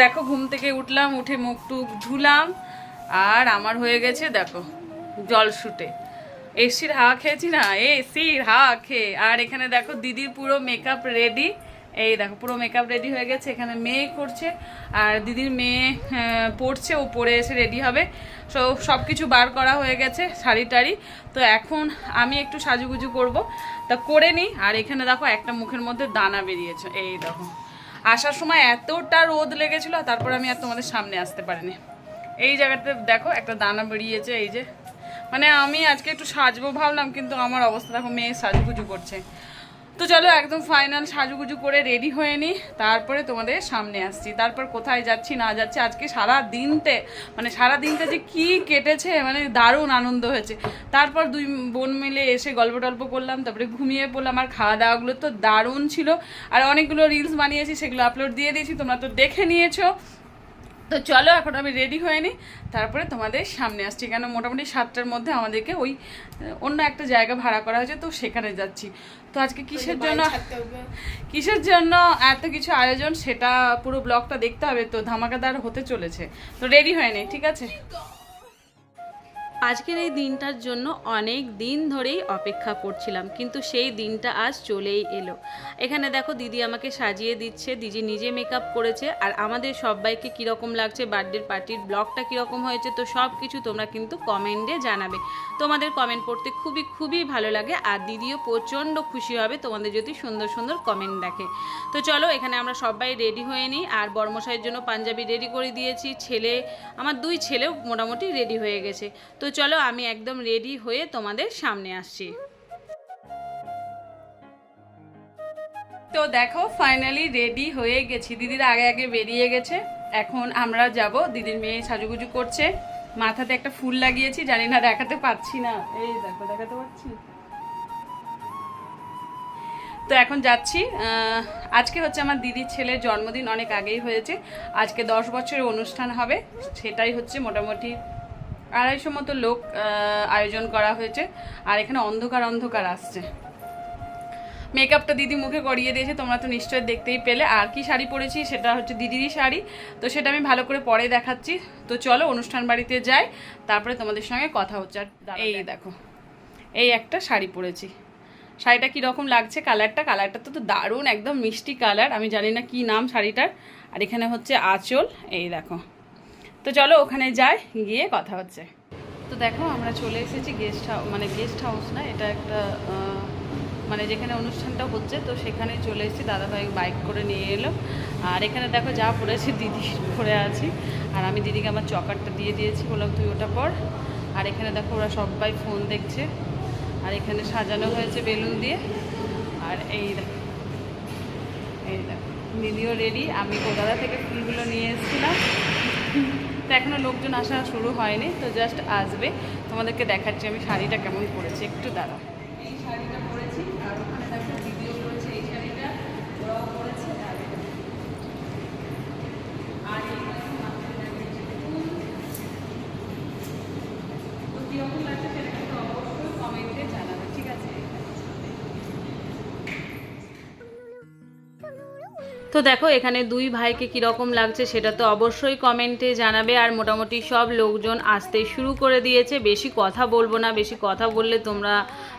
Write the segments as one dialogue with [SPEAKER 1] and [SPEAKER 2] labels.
[SPEAKER 1] দেখো, ঘুম থেকে উঠলাম, উঠে মুখ টুক ধুলাম, আর আমার হয়ে গেছে, দেখো, জল শুটে। এসির হাওয়া খেয়েছি না? এসির হাওয়া খেয়ে। আর এখানে দেখো দিদির পুরো মেকআপ রেডি এই দেখো, পুরো মেকআপ রেডি হয়ে গেছে, এখানে মেয়ে করছে। আর দিদির মেয়ে পড়ছে, ও পড়ে এসে রেডি হবে। সো সব কিছু বার করা হয়ে গেছে, শাড়ি টাড়ি। তো এখন আমি একটু সাজুগুজু করব। তা করে নিই আর এখানে দেখো, একটা মুখের মধ্যে দানা বেরিয়েছে। এই দেখো। আসার সময় এতটা রোদ লেগেছিল, তারপর আমি আর তোমাদের সামনে আসতে পারিনি। এই জায়গাতে দেখো, একটা দানা বেরিয়েছে, এই যে। মানে আমি আজকে একটু সাজবো ভাবলাম, কিন্তু আমার অবস্থা দেখো, মেয়ে সাজগুজু করছে। তো চলো একদম ফাইনাল সাজুগুজু করে রেডি হয়ে নিই তারপরে তোমাদের সামনে আসছি। তারপর কোথায় যাচ্ছি, না যাচ্ছি, আজকে সারা দিনতে মানে সারা দিনটা যে কি কেটেছে মানে দারুণ আনন্দ হয়েছে। তারপর দুই বোন মিলে এসে গল্প টল্প করলাম, তারপরে ঘুমিয়ে পড়লাম, আর খাওয়া দাওয়াগুলো তো দারুণ ছিল। আর অনেকগুলো রিলস বানিয়েছি, সেগুলো আপলোড দিয়ে দিয়েছি, তোমরা তো দেখে নিয়েছো। তো চলো এখন আমি রেডি হয়ে নিই তারপরে তোমাদের সামনে আসছি কেন মোটামুটি সাতটার মধ্যে আমাদেরকে ওই অন্য একটা জায়গা ভাড়া করা হয়েছে তো সেখানে যাচ্ছি। তো আজকে কিসের জন্য? কিসের জন্য এত কিছু আয়োজন সেটা পুরো ব্লগটা দেখতে হবে তো ধামাকাদার হতে চলেছে। তো রেডি হয়ে নেই ঠিক আছে? আজকের এই দিনটার জন্য অনেক দিন ধরেই অপেক্ষা করছিলাম, কিন্তু সেই দিনটা আজ চলেই এলো। এখানে দেখো দিদি আমাকে সাজিয়ে দিচ্ছে, দিদি নিজে মেকআপ করেছে, আর আমাদের সবাইকে কীরকম লাগছে বার্থডে পার্টির ব্লগটা কীরকম হয়েছে, তো সব কিছু তোমরা কিন্তু কমেন্টে জানাবে। তোমাদের কমেন্ট পড়তে খুবই খুবই ভালো লাগে, আর দিদিও প্রচণ্ড খুশি হবে তোমাদের যদি সুন্দর সুন্দর কমেন্ট দেখে। তো চলো, এখানে আমরা সবাই রেডি হয়ে নিই, আর বর্মশাইয়ের জন্য পাঞ্জাবি রেডি করে দিয়েছি, ছেলে, আমার দুই ছেলেও মোটামুটি রেডি হয়ে গেছে। তো চলো আমি একদম রেডি হয়ে তোমাদের সামনে আসছি। তো দেখো ফাইনালি রেডি হয়ে গেছি। দিদির আগে আগে বেরিয়ে গেছে। এখন আমরা যাব, দিদির মেয়ে সাজুগুজু করছে। মাথাতে একটা ফুল লাগিয়েছি, জানি না দেখাতে পাচ্ছি না। এই দেখো, দেখাতে পাচ্ছি তো এখন যাচ্ছি। আজকে হচ্ছে আমার দিদির ছেলের জন্মদিন, অনেক আগেই হয়েছে। আজকে দশ বছরের অনুষ্ঠান হবে। সেটাই হচ্ছে মোটামুটি আড়াইশো মতো লোক আয়োজন করা হয়েছে। আর এখানে অন্ধকার অন্ধকার আসছে। মেকআপটা দিদি মুখে করিয়ে দিয়েছে তোমরা তো নিশ্চয়ই দেখতেই পেলে। আর কি শাড়ি পরেছি সেটা হচ্ছে দিদিরই শাড়ি। তো সেটা আমি ভালো করে পরে দেখাচ্ছি। তো চলো অনুষ্ঠান বাড়িতে যাই তারপরে তোমাদের সঙ্গে কথা হচ্ছে। আর এই দেখো। এই একটা শাড়ি পরেছি। শাড়িটা কীরকম লাগছে? কালারটা? কালারটা তো তো দারুণ একদম মিষ্টি কালার। আমি জানি না কি নাম শাড়িটার। আর এখানে হচ্ছে আঁচল। এই দেখো। তো চলো ওখানে যাই, গিয়ে কথা হচ্ছে। তো দেখো, আমরা চলে এসেছি গেস্ট হাউস মানে গেস্ট হাউস না, এটা একটা মানে যেখানে অনুষ্ঠানটা হচ্ছে, তো সেখানে চলে এসেছি। দাদাভাই বাইক করে নিয়ে এলো। আর এখানে দেখো, যা পড়েছি, দিদি পরে আছি। আর আমি দিদিকে আমার চকারটা দিয়ে দিয়েছি, বললাম, তুই ওটা পর আর এখানে দেখো, ওরা সবাই ফোন দেখছে। আর এখানে সাজানো হয়েছে বেলুন দিয়ে। আর এই দেখো এই দেখো দিদিও রেডি আমি কলকাতা থেকে ফুলগুলো নিয়ে এসেছিলাম। তো এখনও লোকজন আসা শুরু হয়নি, তো জাস্ট আসবে। তোমাদেরকে দেখাচ্ছি আমি শাড়িটা কেমন পরেছি, একটু দাঁড়া এই শাড়িটা পরেছি, আর এই শাড়িটা। লাগছে তো দেখো, এখানে দুই ভাইকে কীরকম লাগছে সেটা তো অবশ্যই কমেন্টে জানাবে। আর মোটামুটি সব লোকজন আসতে শুরু করে দিয়েছে। বেশি কথা বলব না, বেশি কথা বললে তোমরা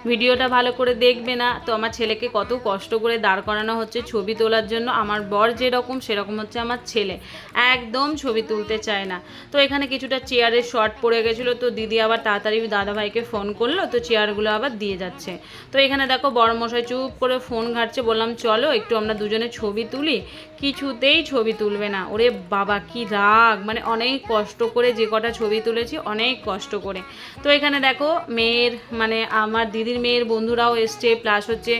[SPEAKER 1] ভিডিওটা ভালো করে দেখবে না। তো আমার ছেলেকে কত কষ্ট করে দাঁড় করানো হচ্ছে ছবি তোলার জন্য। আমার বর যেরকম, সেরকম হচ্ছে আমার ছেলে। একদম ছবি তুলতে চায় না। তো এখানে কিছুটা চেয়ারের শর্ট পড়ে গেছিল। তো দিদি আবার তাড়াতাড়ি দাদাভাইকে ফোন করল। তো চেয়ারগুলো আবার দিয়ে যাচ্ছে। তো এখানে দেখো বড়মশাই চুপ করে ফোন ঘাটছে। বললাম, চলো, একটু আমরা দুজনে ছবি তুলি। কিছুতেই ছবি তুলবে না। ওরে বাবা, কি রাগ! মানে অনেক কষ্ট করে যে কটা ছবি তুলেছি, অনেক কষ্ট করে। তো এখানে দেখো মেয়ের মানে আমার দিদির মেয়ের বন্ধুরাও এসছে প্লাস হচ্ছে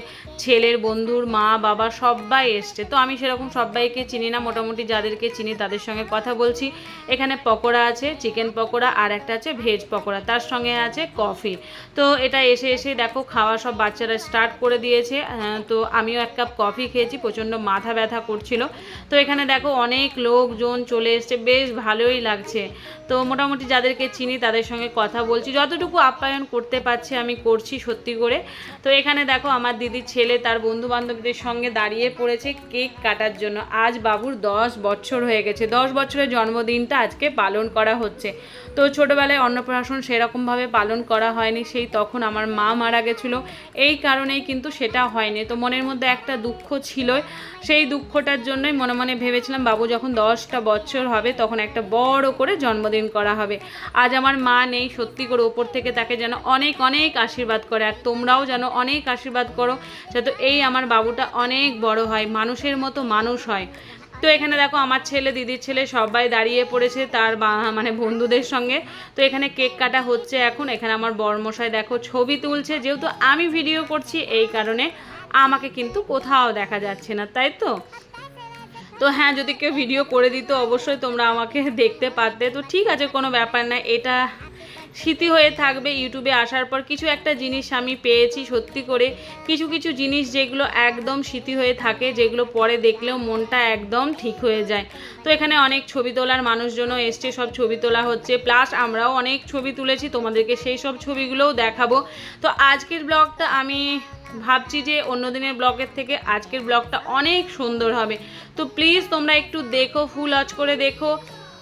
[SPEAKER 1] ছেলের বন্ধুর মা বাবা সবাই এসছে। তো আমি সেরকম সবাইকে চিনি না মোটামুটি যাদেরকে চিনি তাদের সঙ্গে কথা বলছি। এখানে পকোড়া আছে চিকেন পকোড়া আর একটা আছে ভেজ পকোড়া তার সঙ্গে আছে কফি তো এটা এসে এসে দেখো খাওয়া সব বাচ্চারা স্টার্ট করে দিয়েছে। হ্যাঁ, তো আমিও এক কাপ কফি খেয়েছি প্রচণ্ড মাথা ব্যথা করছিল। তো এখানে দেখো অনেক লোকজন চলে এসছে বেশ ভালোই লাগছে। তো মোটামুটি যাদেরকে চিনি তাদের সঙ্গে কথা বলছি। যতটুকু আপ্যায়ন করতে পারছি আমি করছি সত্যি করে। তো এখানে দেখো আমার দিদির ছেলে তার বন্ধু বান্ধবদের সঙ্গে দাঁড়িয়ে পড়েছে কেক কাটার জন্য। আজ বাবুর দশ বছর হয়ে গেছে। দশ বছরের জন্মদিনটা আজকে পালন করা হচ্ছে। তো ছোটোবেলায় অন্নপ্রাশন সেরকমভাবে পালন করা হয়নি, সেই তখন আমার মা মারা গেছিল। এই কারণেই কিন্তু সেটা হয়নি। তো মনের মধ্যে একটা দুঃখ ছিল সেই দুঃখটার জন্যই মনে মনে ভেবেছিলাম, বাবু যখন দশটা বছর হবে, তখন একটা বড় করে জন্মদিন করা হবে। আজ আমার মা নেই, সত্যি করে ওপর থেকে তাকে যেন অনেক অনেক আশীর্বাদ করে আর তোমরাও যেন অনেক আশীর্বাদ করো, যাতে এই আমার বাবুটা অনেক বড় হয়, মানুষের মতো মানুষ হয়। তো এখানে দেখো আমার ছেলে, দিদির ছেলে সবাই দাঁড়িয়ে পড়েছে তার মানে বন্ধুদের সঙ্গে। তো এখানে কেক কাটা হচ্ছে এখন, এখানে আমার বরমশাই দেখো ছবি তুলছে। যেহেতু আমি ভিডিও করছি, এই কারণে আমাকে কিন্তু কোথাও দেখা যাচ্ছে না, তাই তো? তো হ্যাঁ যদি কেউ ভিডিও করে দিত অবশ্যই তোমরা আমাকে দেখতে পারতে। তো ঠিক আছে, কোনো ব্যাপার না, এটা স্মৃতি হয়ে থাকবে ইউটিউবে আসার পর। কিছু একটা জিনিস আমি পেয়েছি সত্যি করে। কিছু কিছু জিনিস যেগুলো একদম স্মৃতি হয়ে থাকে, যেগুলো পরে দেখলেও মনটা একদম ঠিক হয়ে যায়। তো এখানে অনেক ছবি তোলার মানুষজনও এসছে, সব ছবি তোলা হচ্ছে। প্লাস আমরাও অনেক ছবি তুলেছি, তোমাদেরকে সেই সব ছবিগুলোও দেখাবো। তো আজকের ব্লগটা আমি ভাবছি যে অন্য দিনের ব্লগের থেকে আজকের ব্লগটা অনেক সুন্দর হবে। তো প্লিজ তোমরা একটু দেখো, ফুল ওয়াচ করে দেখো।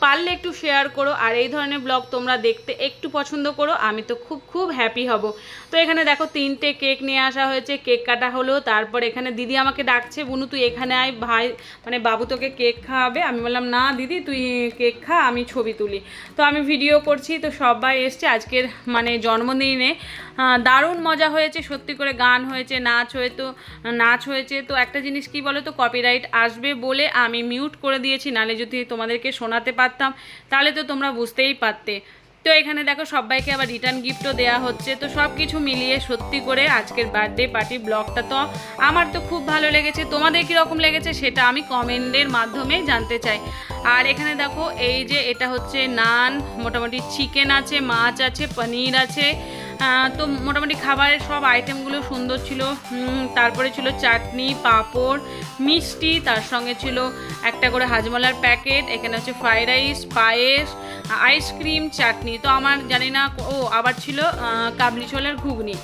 [SPEAKER 1] পারলে একটু শেয়ার করো, আর এই ধরনের ব্লগ তোমরা দেখতে একটু পছন্দ করো, আমি তো খুব খুব হ্যাপি হব। তো এখানে দেখো তিনটে কেক নিয়ে আসা হয়েছে কেক কাটা হলো, তারপর এখানে দিদি আমাকে ডাকছে, বুনু, তুই এখানে আয়, ভাই মানে বাবু তোকে কেক খাওয়াবে। আমি বললাম, না দিদি, তুই কেক খা, আমি ছবি তুলি। তো আমি ভিডিও করছি, তো সবাই এসছে, আজকের মানে জন্মদিনে। দারুণ মজা হয়েছে, সত্যি করে গান হয়েছে, নাচ হয়ে, তো, নাচ হয়েছে। তো একটা জিনিস কি বলো তো কপিরাইট আসবে বলে আমি মিউট করে দিয়েছি, নালে যদি তোমাদেরকে শোনাতে পারতাম। তাহলে তো তোমরা বুঝতেই পারতে। তো এখানে দেখো সবাইকে আবার রিটার্ন গিফটও দেওয়া হচ্ছে। তো সব কিছু মিলিয়ে সত্যি করে আজকের বার্থডে পার্টি ব্লগটা তো আমার তো খুব ভালো লেগেছে। তোমাদের কীরকম লেগেছে সেটা আমি কমেন্টের মাধ্যমে জানতে চাই। আর এখানে দেখো এই যে এটা হচ্ছে নান, মোটামুটি চিকেন আছে, মাছ আছে, পনির আছে। তো মোটামুটি খাবারের সব আইটেমগুলো সুন্দর ছিল। তারপরে ছিল চাটনি, পাঁপড় মিষ্টি, তার সঙ্গে ছিল একটা করে হাজমলার প্যাকেট, এখানে হচ্ছে ফ্রাইড রাইস, পায়েস আইসক্রিম চাটনি। তো আমার জানি না, ও আবার ছিল কাবলি ছোলার ঘুগনি।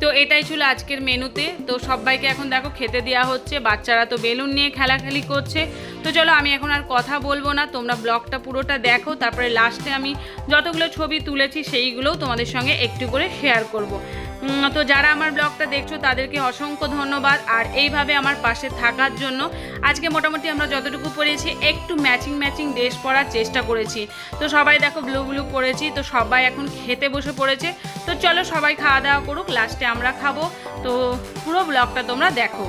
[SPEAKER 1] তো এটাই ছিল আজকের মেনুতে। তো সবাইকে এখন দেখো, খেতে দেওয়া হচ্ছে। বাচ্চারা তো বেলুন নিয়ে খেলাখেলি করছে। তো চলো, আমি এখন আর কথা বলব না। তোমরা ব্লগটা পুরোটা দেখো। তারপরে লাস্টে আমি যতগুলো ছবি তুলেছি, সেইগুলোও তোমাদের সঙ্গে একটু করে শেয়ার করব। তো যারা আমার ব্লগটা দেখছ, তাদেরকে অসংখ্য ধন্যবাদ। আর এইভাবে আমার পাশে থাকার জন্য আজকে মোটামুটি আমরা যতটুকু পড়েছি, একটু ম্যাচিং ম্যাচিং ড্রেস পরার চেষ্টা করেছি। তো সবাই দেখো ব্লু ব্লু পরেছি তো সবাই এখন খেতে বসে পড়েছে। তো চলো সবাই খাওয়া দাওয়া করুক লাস্টে আমরা খাব। তো পুরো ব্লগটা তোমরা দেখো।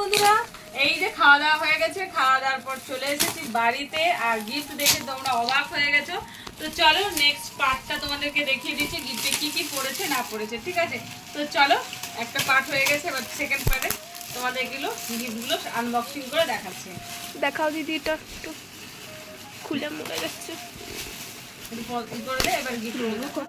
[SPEAKER 1] বন্ধুরা? এই যে খাওয়া দাওয়া হয়ে গেছে খাওয়া দাওয়ার পর চলে এসেছি বাড়িতে আর গিফট দেখে তোমরা অবাক হয়ে গেছো। তো চলো নেক্সট পার্টটা তোমাদেরকে দেখিয়ে দিচ্ছি গিফটে কি কি পড়েছে না পড়েছে ঠিক আছে? তো চলো একটা পার্ট হয়ে গেছে এবার সেকেন্ড পার্টে তোমাদের এগুলো গিফটগুলো আনবক্সিং করে দেখাচ্ছি।
[SPEAKER 2] দেখাও দিদি এটা একটু খুলে মরে যাচ্ছে
[SPEAKER 1] এবার গিফট